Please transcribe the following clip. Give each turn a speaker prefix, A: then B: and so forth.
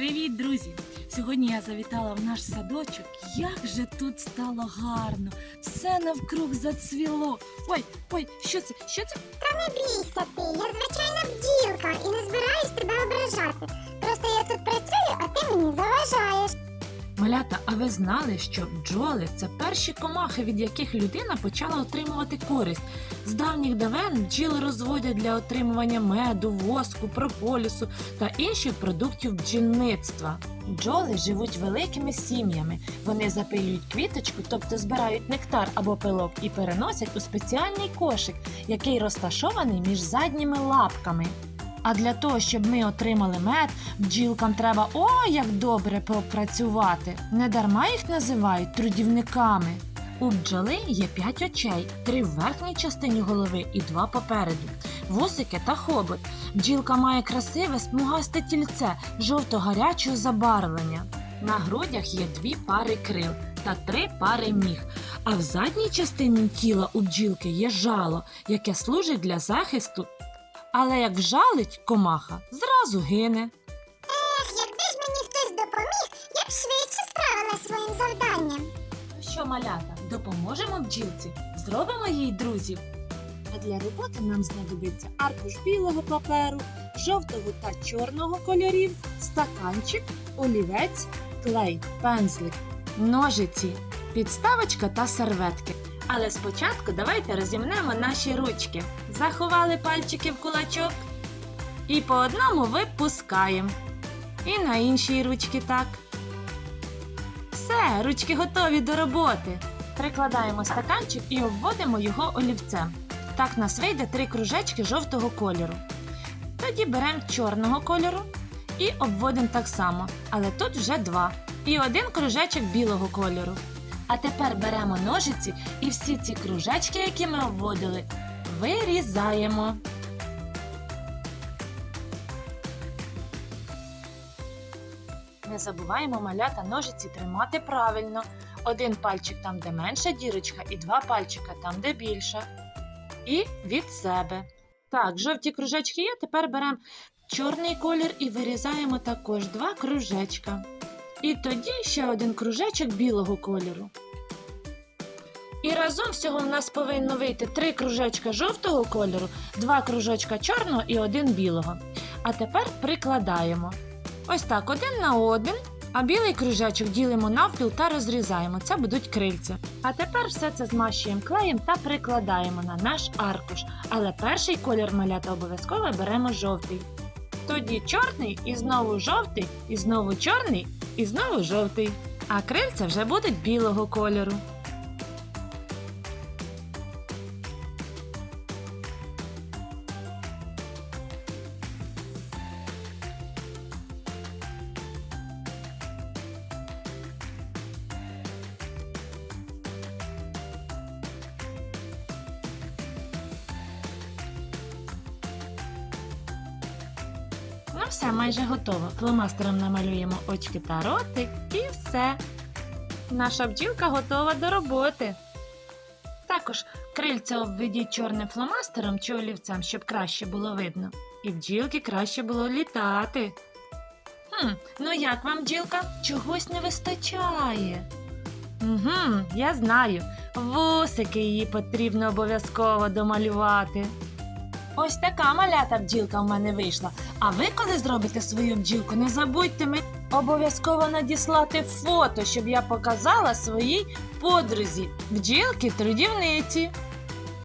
A: Привіт, друзі! Сьогодні я завітала в наш садочок. Як же тут стало гарно! Все навкруг зацвіло. Ой, ой, що це? Що це?
B: Не бійся ти, я звичайна бділка і не збираюсь тебе ображати. Просто я
A: Малята, а ви знали, що бджоли це перші комахи, від яких людина почала отримувати користь. З давніх давен бджіли розводять для отримування меду, воску, прополісу та інших продуктів бджільництва. Бджоли живуть великими сім'ями. Вони запилюють квіточку, тобто збирають нектар або пилок і переносять у спеціальний кошик, який розташований між задніми лапками. А для того, щоб ми отримали мед, бджілкам треба ой як добре попрацювати. Не дарма їх називають трудівниками. У бджоли є п'ять очей, три в верхній частині голови і два попереду, вусики та хобот. Бджілка має красиве смугасте тільце жовто-гарячого забарвлення. На грудях є дві пари крил та три пари ніг. А в задній частині тіла у бджілки є жало, яке служить для захисту. Але як вжалить комаха, зразу гине.
B: Ех, якби ж мені хтось допоміг, я б швидше справилась своїм завданням.
A: Ну що, малята, допоможемо бджілці, зробимо їй друзів. А для роботи нам знадобиться аркуш білого паперу, жовтого та чорного кольорів, стаканчик, олівець, клей, пензлик, ножиці, підставочка та серветки. Але спочатку давайте розімнемо наші ручки. Заховали пальчики в кулачок і по одному випускаємо. І на іншій ручці так. Все, ручки готові до роботи. Прикладаємо стаканчик і обводимо його олівцем. Так нас вийде три кружечки жовтого кольору. Тоді беремо чорного кольору і обводимо так само, але тут вже два. І один кружечок білого кольору. А тепер беремо ножиці і всі ці кружечки, які ми обводили, вирізаємо. Не забуваємо малята ножиці тримати правильно. Один пальчик там, де менша дірочка, і два пальчика там, де більша. І від себе. Так, жовті кружечки є. Тепер беремо чорний колір і вирізаємо також два кружечка. І тоді ще один кружечок білого кольору. І разом всього в нас повинно вийти три кружечка жовтого кольору, два кружечка чорного і один білого. А тепер прикладаємо. Ось так, один на один. А білий кружечок ділимо навпіл та розрізаємо. Це будуть крильця. А тепер все це змащуємо клеєм та прикладаємо на наш аркуш. Але перший колір малята обов'язково беремо жовтий. Тоді чорний і знову жовтий, і знову чорний, і знову жовтий. А крильця вже будуть білого кольору. Все, майже готово. Фломастером намалюємо очки та ротик і все. Наша бджілка готова до роботи. Також крильця обведіть чорним фломастером чи олівцем, щоб краще було видно. І бджілки краще було літати. Хм, ну як вам, бджілка? Чогось не вистачає. Угу, я знаю. Вусики її потрібно обов'язково домалювати. Ось така малята бджілка в мене вийшла. А ви, коли зробите свою бджілку, не забудьте мені обов'язково надіслати фото, щоб я показала своїй подрузі бджілки трудівниці.